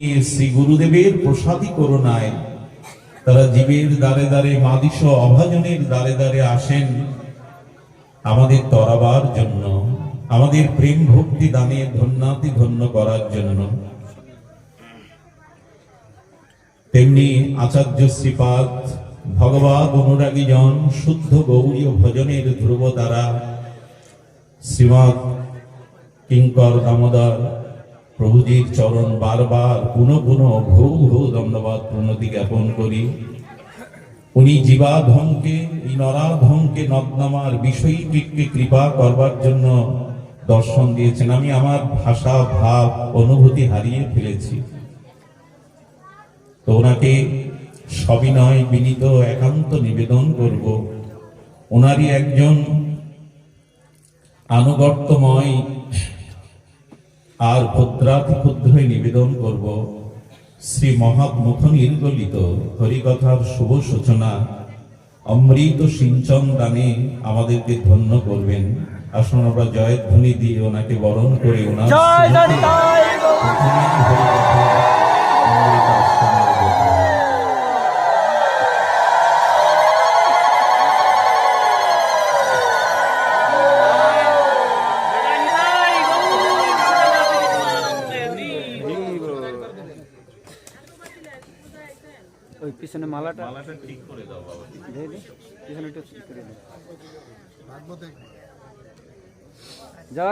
শ্রী গুরুদেবের প্রসাদী করুণায় তারা জীবের দ্বারে দ্বারে, মাদিস অভাজনের দ্বারে দ্বারে আসেন আমাদের তরাবার জন্য, আমাদের প্রেম ভক্তি দানে ধন্যাতি ধন্য করার জন্য। তেমনি আচার্য শ্রীপাদ ভগবাদ অনুরাগী জন শুদ্ধ গৌরীয় ভজনের ধ্রুব দ্বারা শ্রীমৎ কিঙ্কর দামোদর প্রভুজির চরণ বারবার পুনঃ পুনঃ ভৌ ভৌ দণ্ডবাদ প্রণতি জ্ঞাপন করি। উনি জীবাধমকে এই নরাধমকে নদনামার বিষয়টিকে কৃপা করবার জন্য দর্শন দিয়েছেন। আমি আমার ভাষা, ভাব, অনুভূতি হারিয়ে ফেলেছি। তো ওনাকে সবিনয়, বিনীত, একান্ত নিবেদন করব। ওনারই একজন আনুগত্যময় আর ক্ষুদ্রাতি ক্ষুদ্রই নিবেদন করব। শ্রী মহামুখ নির্গলিত হরিকথার শুভ সূচনা। অমৃত সিঞ্চন দানে আমাদেরকে ধন্য করবেন। আসুন আমরা জয়ধ্বনি দিয়ে ওনাকে বরণ করে ওনার ওই পিছনে মালাটা মালাটা ঠিক করে দাও বাবা পিছনে একটু ঠিক করে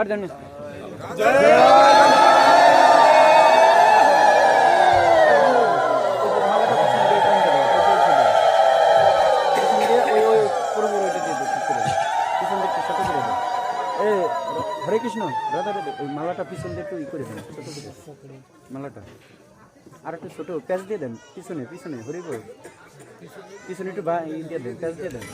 জন্য দাও, ওই যে ছিল। পিছন দিয়ে ওই ওই পুরো পুরো ওইটা দিয়ে দে, ঠিক করে দে। পিছন দিয়ে একটু ছোট করে দে এ হরে কৃষ্ণ রাধা ওই মালাটা পিছন দিয়ে একটু ই করে দেন মালাটা আর একটু ছোট প্যাচ দিয়ে দেন, পিছনে পিছনে, হরি বল। পিছনে একটু বা- দিয়ে দেন, প্যাচ দিয়ে দেন।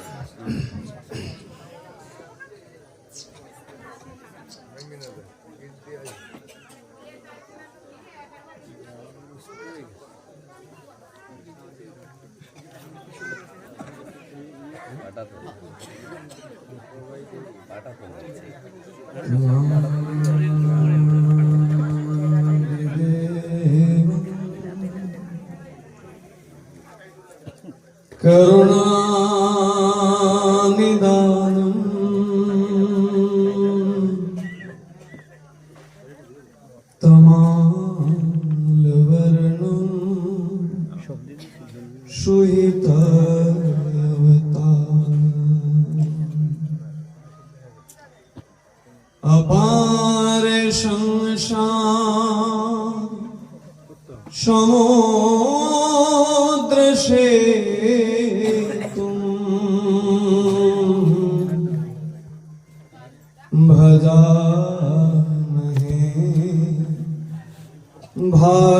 കരുണാനിദാനം തമാലവർണം സുഹിത അപാര സംസാര সমুদ্র সে ভজামহে ভাগবত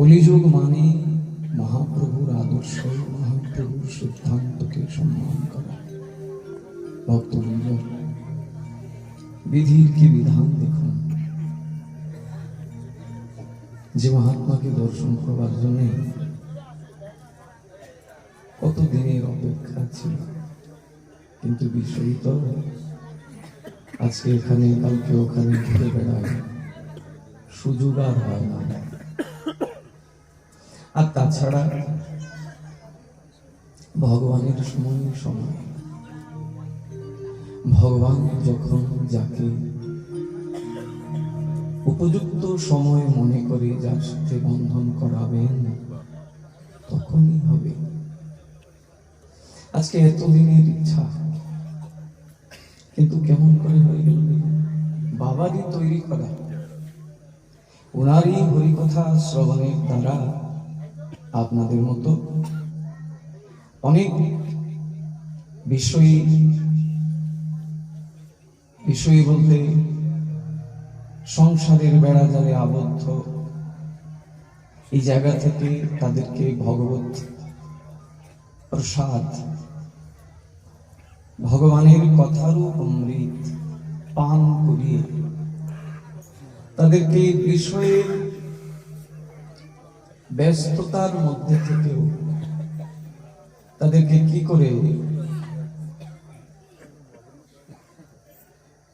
কলিযুগ মানে মহাপ্রভুর আদর্শ, মহাপ্রভুর সিদ্ধান্তকে সম্মান করা। ভক্তবৃন্দ বিধির কি বিধান দেখুন? যে মহাত্মাকে দর্শন করবার জন্য কত দিনের অপেক্ষা ছিল? কিন্তু বিষয় আজকে এখানে, কালকে ওখানে ঘুরে বেড়ায় সুযোগ আর হয় না। আর তাছাড়া ভগবানের সময় সময়। ভগবান যখন যাকে উপযুক্ত সময় মনে করে যার সাথে বন্ধন করাবেন, তখনই হবে। আজকে এতদিনের ইচ্ছা, কিন্তু কেমন করে হয়ে গেল বাবারই তৈরি করা। ওনারই হরিকথা শ্রবণের দ্বারা আপনাদের মতো অনেক বিষয়ী বিষয়ী বলতে সংসারের বেড়া জালে আবদ্ধ। এই জায়গা থেকে তাদেরকে ভগবত প্রসাদ, ভগবানের কথারূপ অমৃত পান করিয়ে তাদেরকে বিষয়ের ব্যস্ততার মধ্যে থেকেও তাদেরকে কি করে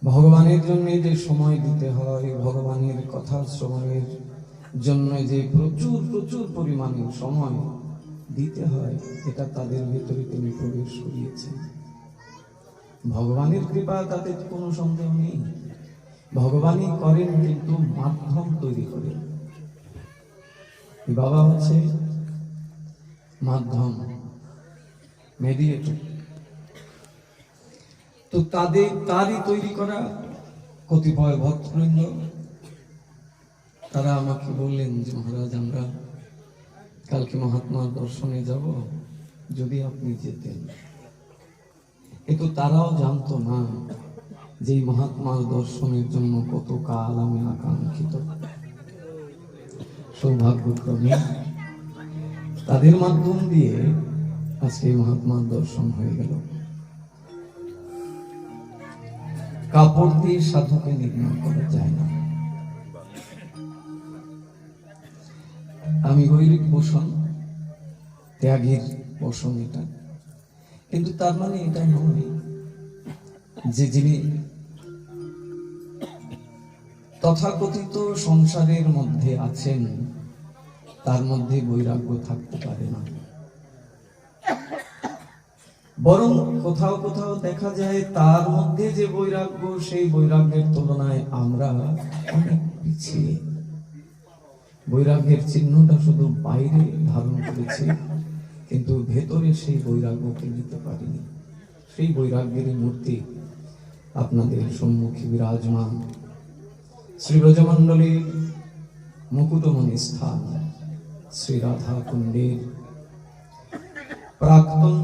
ভগবানের জন্য যে সময় দিতে হয়, ভগবানের কথা শ্রবণের জন্য যে প্রচুর প্রচুর পরিমাণে সময় দিতে হয়, এটা তাদের ভেতরে তিনি প্রবেশ করিয়েছেন। ভগবানের কৃপা তাতে কোনো সন্দেহ নেই। ভগবানই করেন কিন্তু মাধ্যম তৈরি করেন। বাবা হচ্ছে মাধ্যম মেডিয়েটর তো তাদের, তারই তৈরি করা কতিপয় ভক্তবৃন্দ, তারা আমাকে বললেন যে, মহারাজ, আমরা কালকে মহাত্মার দর্শনে যাব, যদি আপনি যেতেন। কিন্তু তারাও জানতো না যে মহাত্মার দর্শনের জন্য কত কাল আমি আকাঙ্ক্ষিত। সৌভাগ্যক্রমে তাদের মাধ্যম দিয়ে আজকে মহাত্মার দর্শন হয়ে গেল। কাপড় দিয়ে সাধুকে নির্ণয় করা যায় না। আমি গৈরিক পোষণ ত্যাগের পোষণ এটা। কিন্তু তার মানে এটা নয় যে যিনি তথাকথিত সংসারের মধ্যে আছেন, তার মধ্যে বৈরাগ্য থাকতে পারে না। বরং কোথাও কোথাও দেখা যায়, তার মধ্যে যে বৈরাগ্য, সেই বৈরাগ্যের তুলনায় আমরা অনেক পিছিয়ে। বৈরাগ্যের চিহ্নটা শুধু বাইরে ধারণ করেছি, কিন্তু ভেতরে সেই বৈরাগ্যকে নিতে পারিনি। সেই বৈরাগ্যের মূর্তি আপনাদের সম্মুখে বিরাজমান। শ্রী ব্রজমণ্ডলীর মুকুটমণি স্থান শ্রী রাধা কুণ্ডের প্রাক্তন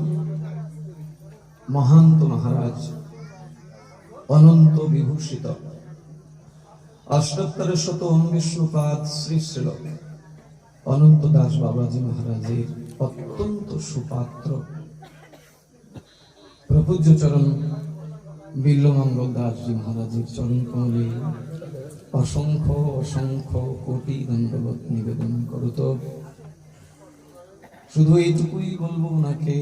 মহান্ত মহারাজ অনন্ত বিভূষিত। অষ্টোত্তর শত উনিশপাদ শ্রী শ্রীল অনন্ত দাস বাবাজি মহারাজের অত্যন্ত সুপাত্র। প্রপূজ্য চরণ বিল্লমঙ্গল দাসজি মহারাজের চরণ কমলে অসংখ্য অসংখ্য কোটি দণ্ডবত নিবেদন করত শুধু এইটুকুই বলব ওনাকে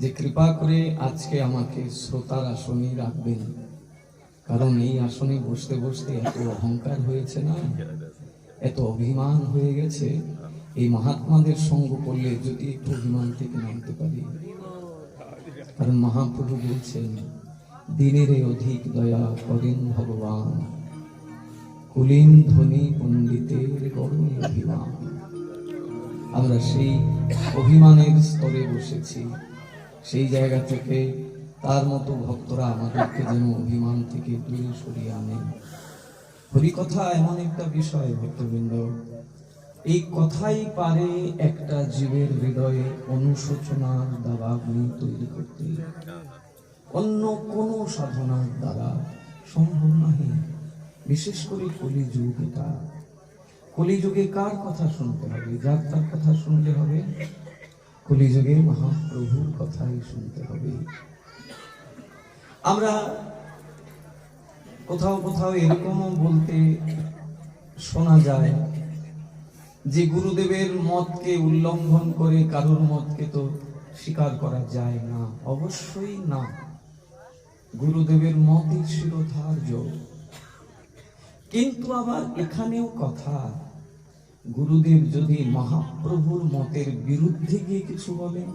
যে কৃপা করে আজকে আমাকে শ্রোতার আসনে রাখবেন। কারণ এই আসনে বসতে বসতে এত অহংকার হয়েছে না? এত অভিমান হয়ে গেছে। এই মহাত্মাদের সঙ্গ করলে যদি একটু অভিমান থেকে নামতে পারি। কারণ মহাপ্রভু বলছেন, দিনের অধিক দয়া করেন ভগবান। কুলীন ধনী পণ্ডিতের অভিমান। আমরা সেই অভিমানের স্তরে বসেছি, সেই জায়গা থেকে তার মতো ভক্তরা আমাদেরকে যেন অভিমান থেকে দূরে সরিয়ে আনেন। হরিকথা এমন একটা বিষয়, ভক্তবৃন্দ। এই কথাই পারে একটা জীবের হৃদয়ে অনুশোচনার দাবাগ্নি তৈরি করতে। অন্য কোন সাধনার দ্বারা সম্ভব নহে। বিশেষ করে কলিযুগ এটা কলিযুগে কার কথা শুনতে হবে? যার তার কথা শুনলে হবে কলিযুগে মহাপ্রভুর কথাই শুনতে হবে। আমরা কোথাও কোথাও এরকমও বলতে শোনা যায় যে গুরুদেবের মতকে উল্লঙ্ঘন করে কারোর মতকে তো স্বীকার করা যায় না। অবশ্যই না। গুরুদেবের মতই শিরোধার্য কিন্তু আবার এখানেও কথা। গুরুদেব যদি মহাপ্রভুর মতের বিরুদ্ধে গিয়ে কিছু বলেন,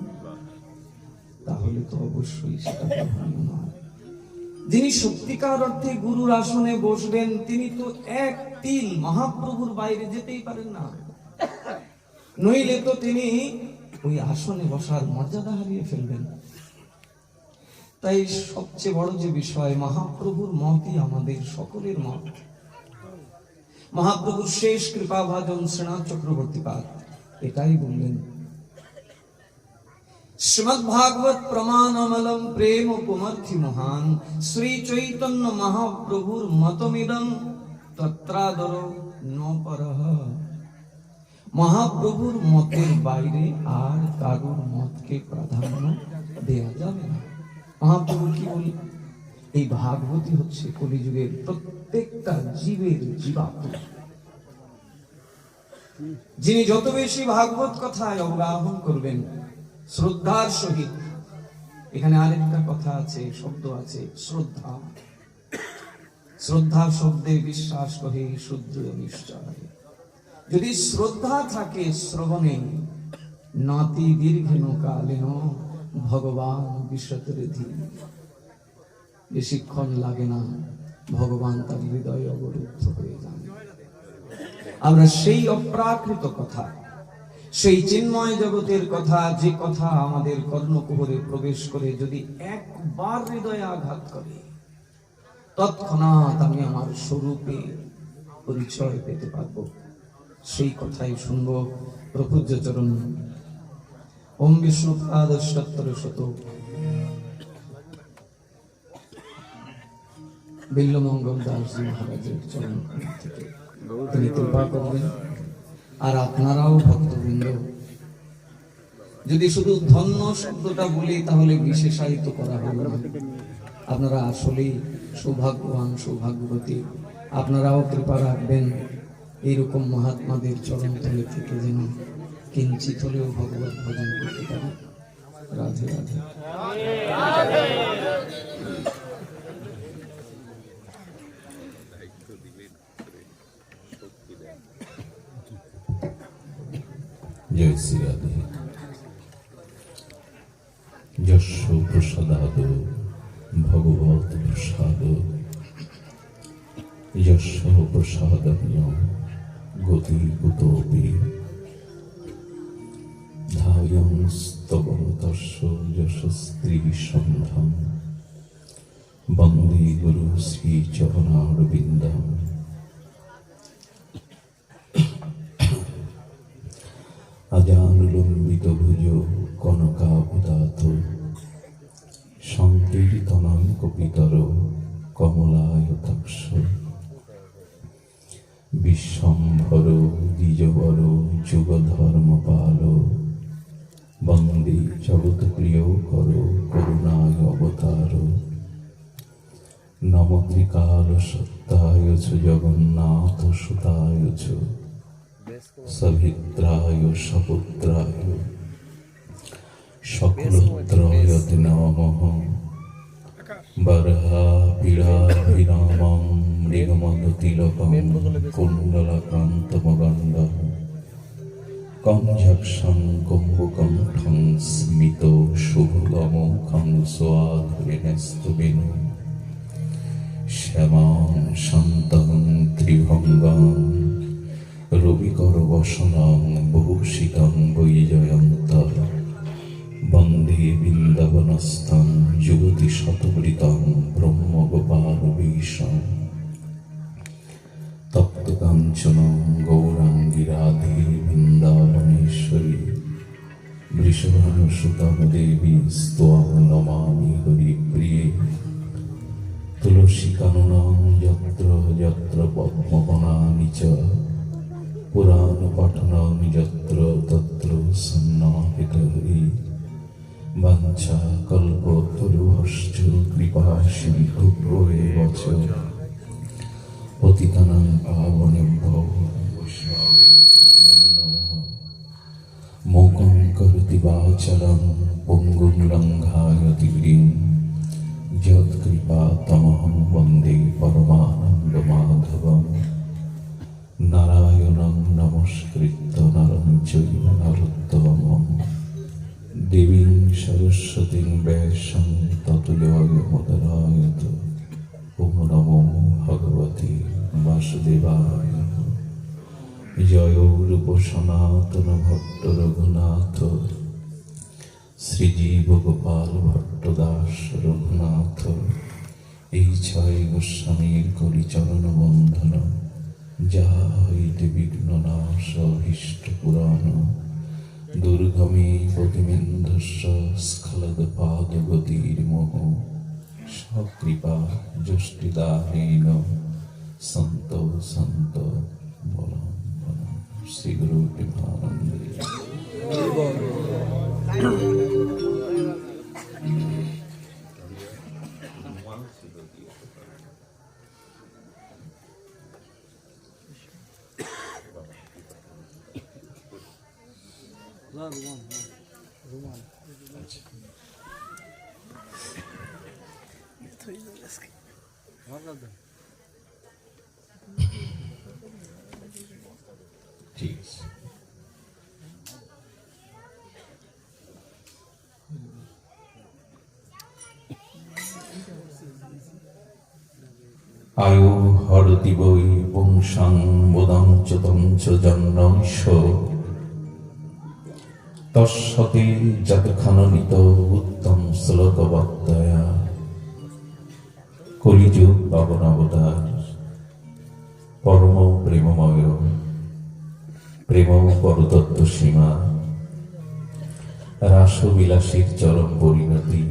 তাহলে তো অবশ্যই সেটা গ্রহণীয় নয়। যিনি সত্যিকার অর্থে গুরুর আসনে বসবেন, তিনি তো এক তিল মহাপ্রভুর বাইরে যেতেই পারেন না। নইলে তো তিনি ওই আসনে বসার মর্যাদা হারিয়ে ফেলবেন। তাই সবচেয়ে বড় যে বিষয়, মহাপ্রভুর মতই আমাদের সকলের মত। মহাপ্রভুর শেষ কৃপা ভাজন শ্রীনাথ চক্রবর্তী পাদ এটাই বললেন শ্রীমদ ভাগবত প্রমাণমলম প্রেম কুমর্থি মহান শ্রী চৈতন্য মহাপ্রভুর মতমিদম তত্রাদর ন পরহ মহাপ্রভুর মতের বাইরে আর কারুর মতকে প্রাধান্য দেওয়া যাবে না মহাপ্রভু কি বলি এই ভাগবতী হচ্ছে কলিযুগের প্রত্যেকটা জীবের জীবাত্মা। যিনি যত বেশি ভাগবত কথায় অবগাহন করবেন, শ্রদ্ধার সহিত, এখানে আরেকটা কথা আছে, শব্দ আছে, শ্রদ্ধা। শ্রদ্ধা শব্দে বিশ্বাস করে শুদ্ধ নিশ্চয়। যদি শ্রদ্ধা থাকে শ্রবণে, নাতি দীর্ঘেন কালেন ভগবান বিশ্বতরিধি বেশিক্ষণ লাগে না। ভগবান তার হৃদয়ে অবরুদ্ধ হয়ে যান। আমরা সেই অপ্রাকৃত কথা, সেই চিন্ময় জগতের কথা, যে কথা আমাদের কর্ণকুহরে প্রবেশ করে যদি একবার হৃদয়ে আঘাত করে, তৎক্ষণাৎ আমি আমার স্বরূপে পরিচয় পেতে পারব। সেই কথাই শুনব প্রপূজ্য চরণ। ওম বিষ্ণু সত্তর শত বিল্লমঙ্গল দাসজি মহারাজের চরণ তিনি কৃপা করবেন। আর আপনারাও ভক্তবৃন্দ, যদি শুধু ধন্য শব্দটা বলি, তাহলে বিশেষায়িত করা হবে না। আপনারা আসলেই সৌভাগ্যবান, সৌভাগ্যবতী। আপনারাও কৃপা রাখবেন। এইরকম মহাত্মাদের চরণ তলে থেকে যেন কিঞ্চিত হলেও ভগবত ভজন করতে পারি। রাধে রাধে। জয় শ্রী রাধে যশ প্রসাদাদ, ভগবত প্রসাদ। যশ প্রসাদন্য গতি কুতোপি ধায়ং স্তবতস্য যশস্ত্রী সন্ধম বন্দে গুরু শ্রী চরণারবিন্দম আজানুলম্বিত ভুজ কনকাবদাত সংকীর্তনাঙ্ক পিতর কমলায়তাক্ষ বিশ্বম্ভর দ্বিজবর যুগধর্মপাল। বন্দে জগৎ প্রিয় কর করুণায় অবতার। নম ত্রিকাল সত্যায় চ জগন্নাথ সুতায় সভিত্রায় সপুত্রায় সকলত্রয়তে নমঃ বরহা পীড়াভিরামং মৃগমদতিলকং কুণ্ডলাকান্তমগণ্ডম কঞ্জক্ষং কুম্ভকণ্ঠং স্মিত শুভগমুখং স্বাধুরিণস্তবিনু শ্যামাং শান্তং ত্রিভঙ্গং রবিকর বসনং বহুশিতং বৈজয়ন্ত বন্দে বৃন্দাবনস্থং যুগতি শতবৃতং ব্রহ্মগোপাল বিষম তপ্ত কাঞ্চন গৌরাঙ্গী রাধে বৃন্দাবনেশ্বরী। বৃষভানুসুতম দেবী স্তোম নমামি হরিপ্রিয়ে। তুলসী কাননং যত্র যত্র পদ্মবনানি চ। পুরাণ, পঠনং যত্র তত্র সন্নাহিত হরি বাঞ্ছা, কল্প, তরুহশ্চ, কৃপা, সিন্ধু বচ, পতিতানাং পাবনেভ্যো মোকং করতি বাচরং পঙ্গুং লঙ্ঘায়তি ব্যাসং ততো জয়মুদরায়ত ওম নমো ভগবতে বাসুদেবায়। জয় রূপ সনাতন ভট্ট রঘুনাথ। শ্রীজীব গোপাল ভট্ট দাস রঘুনাথ। এই ছয় গোস্বামীর করি চরণ বন্ধন। যাহা হইতে বিঘ্ন নাশ, অভীষ্ট পুরাণ। দুর্গমে প্রতিমিন্ধস্য স্খলদ পাদ গতির মোহ সকৃপা যষ্টিদানেন সন্ত সন্ত বলম বলম শ্রী গুরু প্রেমানন্দে আয়ু হরতি বৈ পুংসাং বোদং চ জন্মংশ তস্বতে যতখানিত উত্তম শ্লোক কলিযুগ পাবনাবতার পরম প্রেমময় প্রেম পরতত্ত্ব সীমা রাসবিলাসীর চরম পরিণতি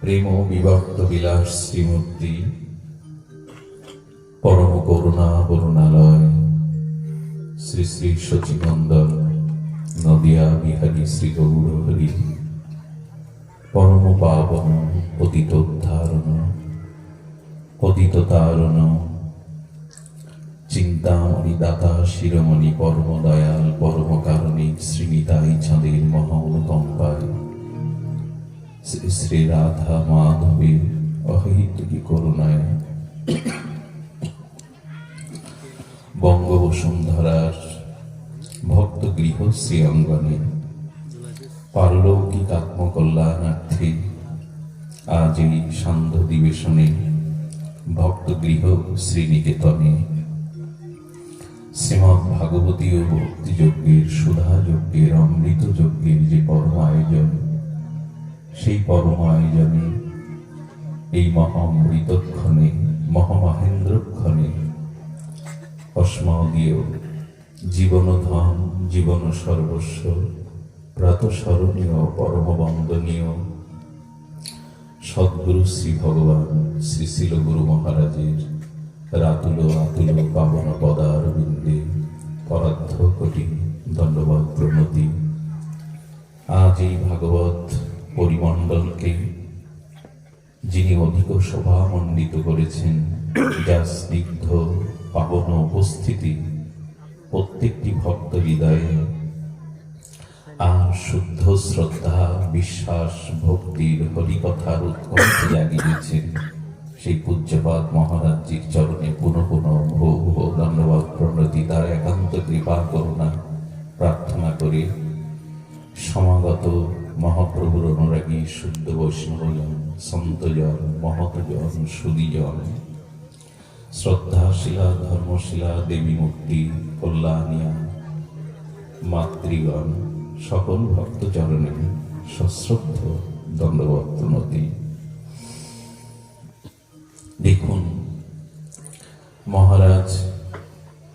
প্রেম বিভক্ত বিলাস শ্রীমূর্তি। পরম করুণা করুণালয় শ্রী শ্রী শচীনন্দন নদিয়া বিহারী শ্রী গৌর হরি পরম পাবন পতিত উদ্ধারণ পতিত তারণ চিন্তামণি দাতা, শিরোমণি পরম দয়াল পরম কারণী শ্রীনিতাই চাঁদের মহা অনুকম্পায় শ্রী শ্রী রাধা মাধবীর অহিতুকি করুণায়। বঙ্গবসুন্ধরার ভক্ত গৃহ শ্রী অঙ্গনে পারলৌকিক আত্মকল্যাণার্থে আজ এই সান্ধ্য দিবেশনে ভক্ত গৃহ শ্রীনিকেতনে। শ্রীমৎ ভাগবতী ও ভক্তি যজ্ঞের সুধা যজ্ঞের অমৃত যজ্ঞের যে পরম আয়োজন, সেই পরম আয়োজনে, এই মহামৃতক্ষণে, মহামহেন্দ্রক্ষণে অস্মদীয় জীবন ধন জীবন সর্বস্ব প্রাতঃস্মরণীয় পরম বন্দনীয় সদ্গুরু শ্রী ভগবান, শ্রী শিল গুরু মহারাজের রাতুল আতুল পাবন পদার বিন্দে পরাধ্য কোটি দণ্ডবাদ প্রণতি। আজ এই ভাগবত পরিমণ্ডলকে যিনি অধিক শোভামণ্ডিত করেছেন, যা স্নিগ্ধ পাবন উপস্থিতি প্রত্যেকটি ভক্ত হৃদয়ে শুদ্ধ শ্রদ্ধা, বিশ্বাস, ভক্তির হরিকথার উৎকণ্ঠ জাগিয়েছেন সেই পূজ্যপাদ মহারাজজির চরণে পুনঃ পুনঃ ভৌ ভৌ ধন্যবাদ, প্রণতি, তার একান্ত কৃপা, করুণা প্রার্থনা করে। সমাগত মহাপ্রভুর অনুরাগী শুদ্ধ বৈষ্ণবজন সন্তজন, মহতজন, সুদীজন, শ্রদ্ধাশীলা, ধর্মশীলা দেবী মূর্তি কল্যাণিয়া, মাতৃগণ সকল ভক্ত চরণে সশ্রদ্ধ দণ্ডবত প্রণতি দেখুন, মহারাজ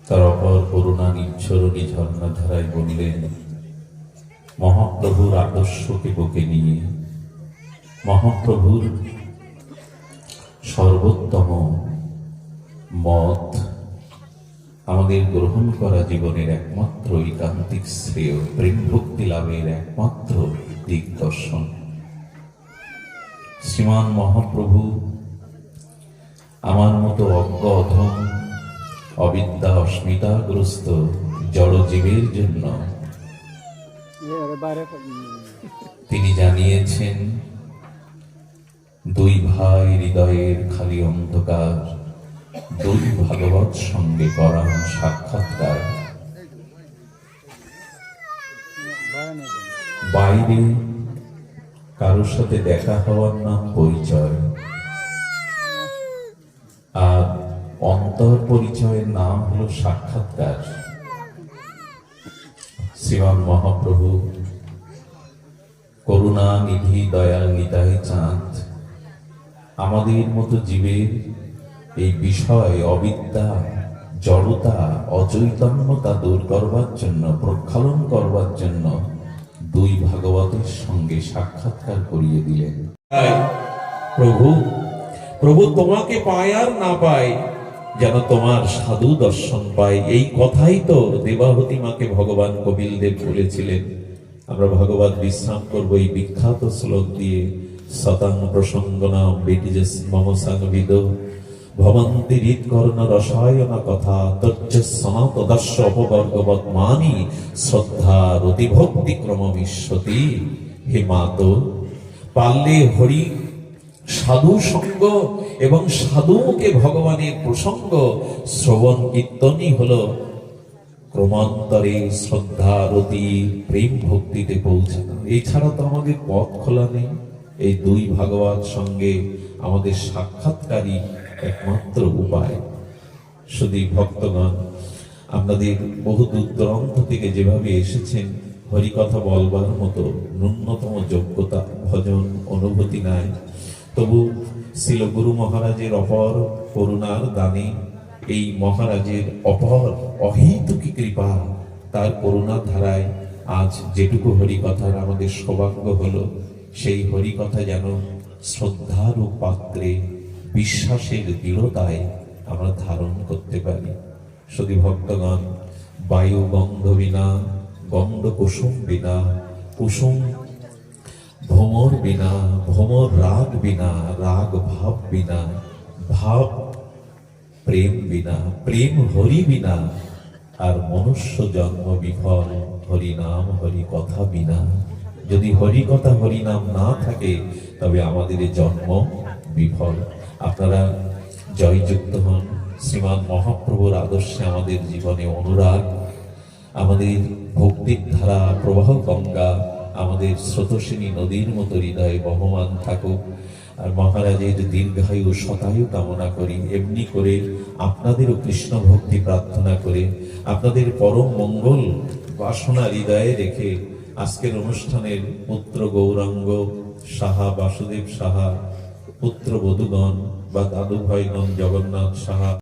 তার অপর করুণা নিচ্ছরণী ঝর্ণাধারায় বললেন, মহাপ্রভুর আদর্শকে বুকে নিয়ে, মহাপ্রভুর সর্বোত্তম মত আমাদের গ্রহণ করা জীবনের একমাত্র ঐকান্তিক শ্রেয় প্রেম ভক্তি লাভের একমাত্র দিগদর্শন। শ্রীমান মহাপ্রভু, আমার মতো অজ্ঞ, অধম, অবিদ্যা, অস্মিতাগ্রস্ত, জড়জীবের জন্য তিনি জানিয়েছেন, দুই ভাই হৃদয়ের খালি অন্ধকার দুই ভাগবত সঙ্গে করান সাক্ষাৎকার। বাইরে কারোর সাথে দেখা হওয়ার নাম পরিচয়, আর অন্তর পরিচয়ের নাম হলো সাক্ষাৎকার। শ্রীমান মহাপ্রভু করুণা নিধি দয়াল নিতাই চাঁদ, আমাদের মতো জীবের এই বিষয় অবিদ্যা, জড়তা, অচৈতন্যতা দূর করবার জন্য, প্রক্ষালন করবার জন্য দুই ভাগবতের সঙ্গে সাক্ষাৎকার করিয়ে দিলেন। প্রভু প্রভু তোমাকে পায় আর না পায়, যেন তোমার সাধু দর্শন পায়। এই কথাই তো দেবাহতী মাকে ভগবান কপিল দেব বলেছিলেন। আমরা ভগবত বিশ্রাম করব এই বিখ্যাত শ্লোক দিয়ে। শতাং প্রসঙ্গ নাম বেটিজেস মম সংবিদ ভবন্তি হৃৎকর্ণ রসায়ন কথা তজ্জ সনাতদর্শ অপবর্গবৎ মানি, শ্রদ্ধা রতিভক্তি ক্রম বিশ্বতি হে মাতো পারলে হরি সাধু সঙ্গ এবং সাধুকে ভগবানের প্রসঙ্গ, শ্রবণ কীর্তনই হলো ক্রমান্তরে শ্রদ্ধা রতি প্রেম ভক্তিতে পৌঁছানো। এছাড়া তো আমাদের পথ খোলা নেই। এই দুই ভাগবত সঙ্গে আমাদের সাক্ষাৎকারী একমাত্র উপায়। শুধু ভক্তগণ আপনাদের বহু দূর দূরান্ত থেকে যেভাবে এসেছেন, হরিকথা বলবার মতো ন্যূনতম যোগ্যতা, ভজন, অনুভূতি নাই। তবু শিল গুরু মহারাজের অপর করুণার দানে এই মহারাজের অপর অহিতুকি কৃপা, তার করুণা ধারায় আজ যেটুকু হরিকথার আমাদের সৌভাগ্য হলো, সেই হরিকথা যেন শ্রদ্ধার পাত্রে বিশ্বাসের দৃঢ়তায় আমরা ধারণ করতে পারি। শুধু ভক্তগণ, বায়ু গন্ধ বিনা গন্ধ কুসুম বিনা, কুসুম ভ্রমর বিনা, ভ্রমর রাগ বিনা, রাগ ভাব বিনা, ভাব প্রেম বিনা, প্রেম হরি বিনা, আর মনুষ্য জন্ম বিফল, হরি নাম, হরি কথা বিনা। যদি হরি কথা হরি নাম না থাকে, তবে আমাদের জন্ম বিফল। আপনারা জয়যুক্ত হন। শ্রীমান মহাপ্রভুর আদর্শে আমাদের জীবনে অনুরাগ, আমাদের ভক্তির ধারা, প্রবাহ গঙ্গা, আমাদের স্রোতস্বিনী নদীর মতো হৃদয়ে বহমান থাকুক। আর মহারাজের দীর্ঘায়ু শতায়ু কামনা করি। এমনি করে আপনাদেরও কৃষ্ণ ভক্তি প্রার্থনা করে, আপনাদের পরম মঙ্গল বাসনা হৃদয়ে রেখে আজকের অনুষ্ঠানের পুত্র গৌরাঙ্গ সাহা, বাসুদেব সাহা পুত্র বধূগণ বা দাদু ভাইগণ জগন্নাথ সাহা